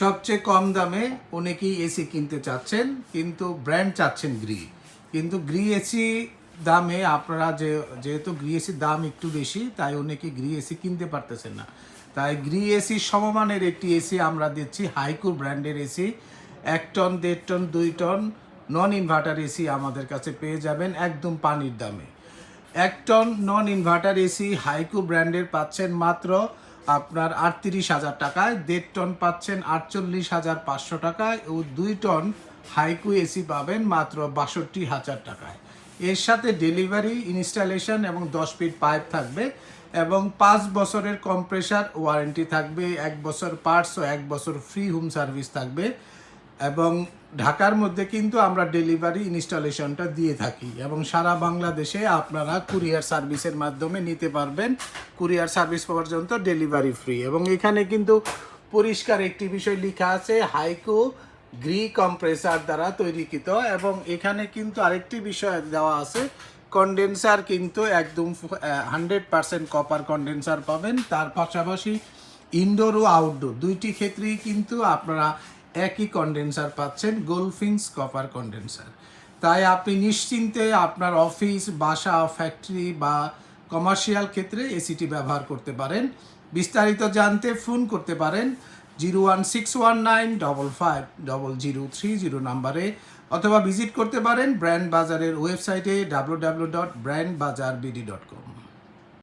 সবচেয়ে কম দামে অনেকেই এসি কিনতে চাচ্ছেন, কিন্তু ব্র্যান্ড চাচ্ছেন গ্রি কিন্তু গ্রি এসি দামে আপনারা যে, যেহেতু গ্রি এসির দাম একটু বেশি, তাই অনেকে গ্রি এসি কিনতে পারতেছেন না। তাই গ্রি এসি সমমানের একটি এসি আমরা দিচ্ছি হাইকু ব্র্যান্ডের এসি। এক টন, দেড় টন, দুই টন নন ইনভার্টার এসি আমাদের কাছে পেয়ে যাবেন একদম পানির দামে। এক টন নন ইনভার্টার এসি হাইকু ব্র্যান্ডের পাচ্ছেন মাত্র আপনার আটত্রিশ হাজার টাকায় দেড় টন পাচ্ছেন আটচল্লিশ হাজার পাঁচশো টাকায় ও দুই টন হাইকু এসি পাবেন মাত্র বাষট্টি হাজার টাকায়। এর সাথে ডেলিভারি, ইনস্টলেশন এবং দশ ফিট পাইপ থাকবে এবং পাঁচ বছরের কম্প্রেসার ওয়ারেন্টি থাকবে, এক বছর পার্টস ও এক বছর ফ্রি হোম সার্ভিস থাকবে। এবং ঢাকার মধ্যে কিন্তু আমরা ডেলিভারি ইনস্টলেশনটা দিয়ে থাকি এবং সারা বাংলাদেশে আপনারা কুরিয়ার সার্ভিসের মাধ্যমে নিতে পারবেন। কুরিয়ার সার্ভিস পর্যন্ত ডেলিভারি ফ্রি এবং এখানে কিন্তু পরিষ্কার একটি বিষয় লেখা আছে, হাইকো গ্রি কম্প্রেসার দ্বারা তৈরিকৃত এবং এখানে কিন্তু আরেকটি বিষয় দেওয়া আছে, কন্ডেন্সার কিন্তু একদম হান্ড্রেড পার্সেন্ট কপার কন্ডেন্সার পাবেন। তার পাশাপাশি ইনডোর ও আউটডোর, দুইটি ক্ষেত্রেই কিন্তু আপনারা একই কন্ডেন্সার পাচ্ছেন গোলফিংস কপার কন্ডেন্সার তাই আপনি নিশ্চিন্তে আপনার অফিস বাসা ফ্যাক্টরি বা কমার্শিয়াল ক্ষেত্রে এসিটি ব্যবহার করতে পারেন। বিস্তারিত জানতে ফোন করতে পারেন zero one six one nine double five double zero three zero নাম্বারে অথবা ভিজিট করতে পারেন ব্র্যান্ড বাজারের ওয়েবসাইটে W W dot brand Bazaar BD dot com